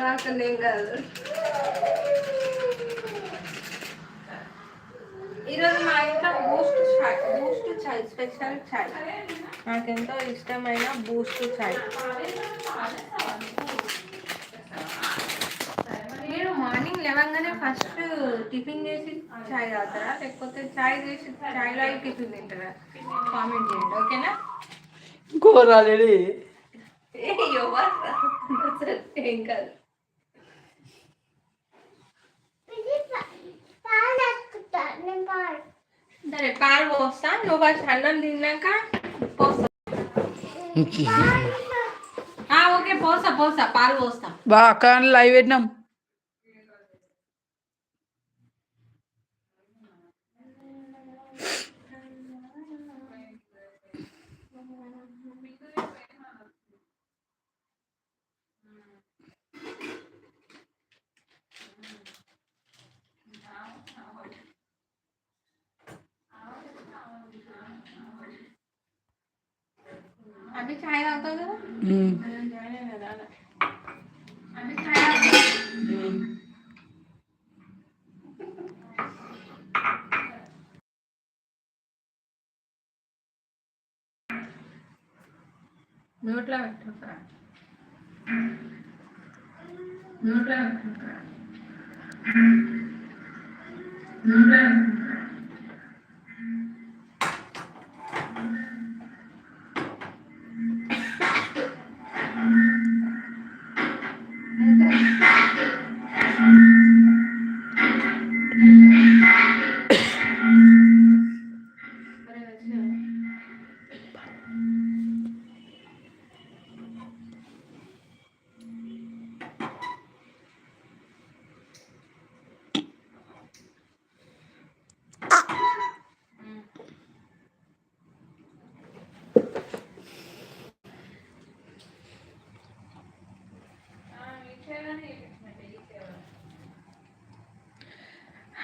నాకనేం కాదు. ఈరోజు మా ఇంట్లో Boost chai Boost chai special chai. నాకెంతో ఇష్టమైన బూస్ట్ చాయ్. మీరు మార్నింగ్ లేవగానే ఫస్ట్ టిఫిన్ చేసి చాయ్ తాగుతారా? లేకపోతే చాయ్ చేసి చాయ్లో టిఫిన్ తింటారా? కామెంట్ చేయండి ఓకేనా? కూరాలి ఏ ఎవరు? पूछ सकते हैं कल dari palwosan no bachanan dinaka posa ah okay posa posa palwosa ba kan live ednam మ్యూట్లో పెట్టుకుంటా మ్యూట్లో పెట్టుకుంటా మ్యూట్లో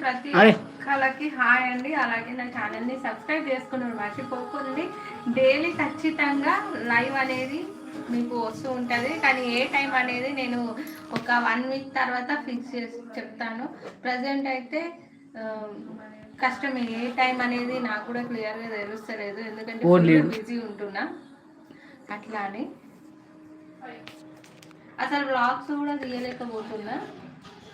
ప్రతి అరే. ఒక్కళ్ళకి హాయ్ అండి. అలాగే నా ఛానల్ని సబ్స్క్రైబ్ చేసుకున్నారు మర్చిపోకండి. డైలీ ఖచ్చితంగా లైవ్ అనేది మీకు వస్తూ ఉంటుంది. కానీ ఏ టైం అనేది నేను ఒక వన్ వీక్ తర్వాత ఫిక్స్ చేసి చెప్తాను. ప్రజెంట్ అయితే ఆ, కష్టమే ఏ టైం అనేది నాకు కూడా క్లియర్గా తెలుస్తలేదు. ఎందుకంటే. బిజీ ఉంటున్నా. అట్లా అని అసలు వ్లాగ్స్ కూడా తీయలేకపోతున్నా.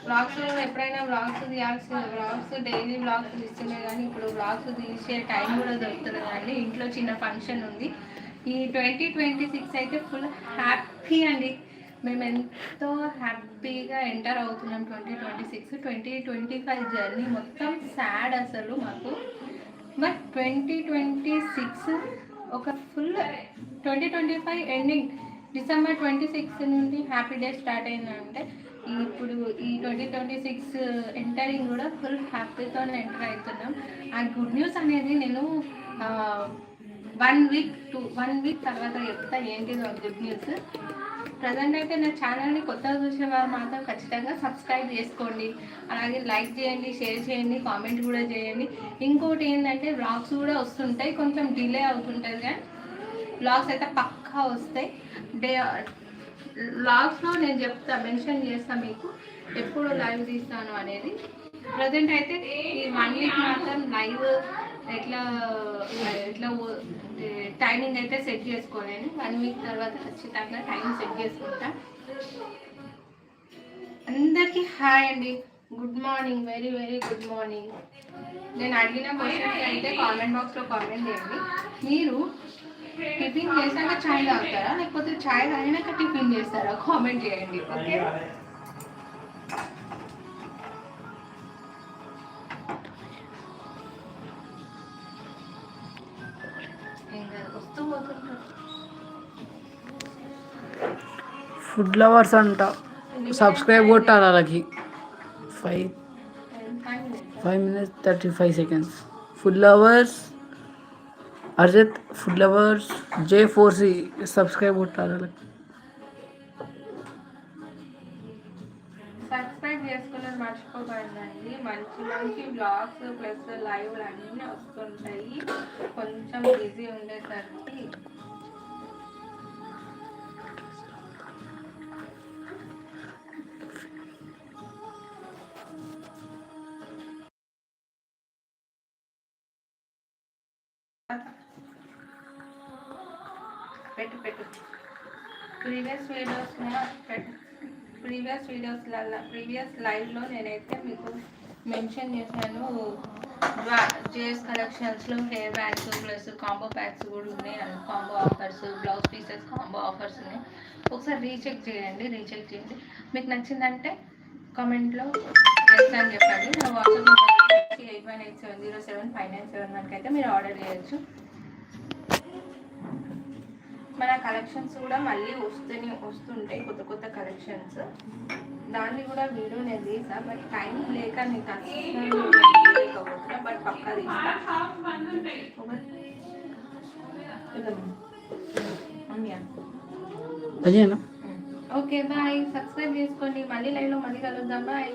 బ్లాగ్స్ ఎప్పుడైనా వ్లాగ్స్ తీయాల్సి బ్లాగ్స్ డైలీ బ్లాగ్స్ తీస్తుండే కానీ ఇప్పుడు బ్లాగ్స్ తీసే టైం కూడా దొరుకుతుంది కానీ ఇంట్లో చిన్న ఫంక్షన్ ఉంది. ఈ ట్వంటీ ట్వంటీ సిక్స్ అయితే ఫుల్ హ్యాపీ అండి. మేము ఎంతో హ్యాపీగా ఎంటర్ అవుతున్నాం twenty twenty six twenty twenty five journey మొత్తం సాడ్ అసలు మాకు. బట్ ట్వంటీ ట్వంటీ సిక్స్ ఒక full twenty twenty five ending December twenty six నుండి హ్యాపీ డే స్టార్ట్ అయిందంటే ఇప్పుడు ఈ twenty twenty six uh, entering కూడా ఫుల్ హ్యాపీతో ఎంటర్ అవుతున్నాం ఆ గుడ్ న్యూస్ అనేది నేను one week two one week తర్వాత చెప్తా ఏంటి గుడ్ న్యూస్ ప్రజెంట్ అయితే నా ఛానల్ని కొత్తగా చూసిన వారు మాత్రం ఖచ్చితంగా సబ్స్క్రైబ్ చేసుకోండి. అలాగే లైక్ చేయండి షేర్ చేయండి కామెంట్ కూడా చేయండి. ఇంకోటి ఏంటంటే బ్లాగ్స్ కూడా వస్తుంటాయి కొంచెం డిలే అవుతుంటుంది కానీ బ్లాగ్స్ అయితే పక్కా వస్తాయి. డే లాగ్స్లో నేను చెప్తా మెన్షన్ చేస్తా మీకు ఎప్పుడు లైవ్ తీస్తాను అనేది. ప్రజెంట్ అయితే ఈ వన్ వీక్ మాత్రం లైవ్ ఎట్లా ఎట్లా టైమింగ్ అయితే సెట్ చేసుకోలేను. వన్ వీక్ తర్వాత ఖచ్చితంగా టైం సెట్ చేసుకుంటా. అందరికీ హాయ్ అండి. Good morning very very good morning నేను అడిగిన క్వశ్చన్కి అయితే కామెంట్ బాక్స్లో కామెంట్ చేయండి. మీరు టిఫిన్ చేశాక చాయ్ తాగుతారా లేకపోతే చాయ్ తాగినాక టిఫిన్ చేస్తారా కామెంట్ చేయండి ఓకే ఇంకా వస్తూ పోతుంటారు ఫుడ్ లవర్స్ అంట. సబ్స్క్రైబ్ కొట్టాలి వాళ్ళకి five five minutes thirty five seconds food lovers Arjit food lovers J four C subscribe కొట్టాలి వాళ్ళకి సబ్స్క్రైబ్ చేసుకున్నది మర్చిపోకండి మంచి మంచి బ్లాగ్స్ ప్లస్ లైవ్ అన్నీ వస్తుంటాయి కొంచెం బిజీ ఉండేసరికి పెట్టు పెట్టు. ప్రీవియస్ వీడియోస్ పెట్టు. ప్రీవియస్ వీడియోస్లలో ప్రీవియస్ లైవ్లో నేనైతే మీకు మెన్షన్ చేశాను. జేఎస్ కలెక్షన్స్లో hair bags plus combo packs కూడా ఉన్నాయి. Combo offers blouse pieces combo offers ఉన్నాయి. ఒకసారి రీచెక్ చేయండి రీచెక్ చేయండి. మీకు నచ్చిందంటే కామెంట్లో ఎస్ చెప్పండి. నా WhatsApp number eight one eight seven zero seven five nine seven వన్కి అయితే మీరు ఆర్డర్ చేయొచ్చు. మన కలెక్షన్స్ కూడా మళ్ళీ వస్తూనే వస్తుంటాయి కొత్త కొత్త కలెక్షన్స్. దాన్ని కూడా వీడియో నేను తీసా బట్ టైం లేక నీకు అసలు బట్ పక్కా తీసా ఓకే బాయ్. సబ్స్క్రైబ్ చేసుకోండి. మళ్ళీ లైవ్లో మళ్ళీ కలుద్దాం. బాయ్.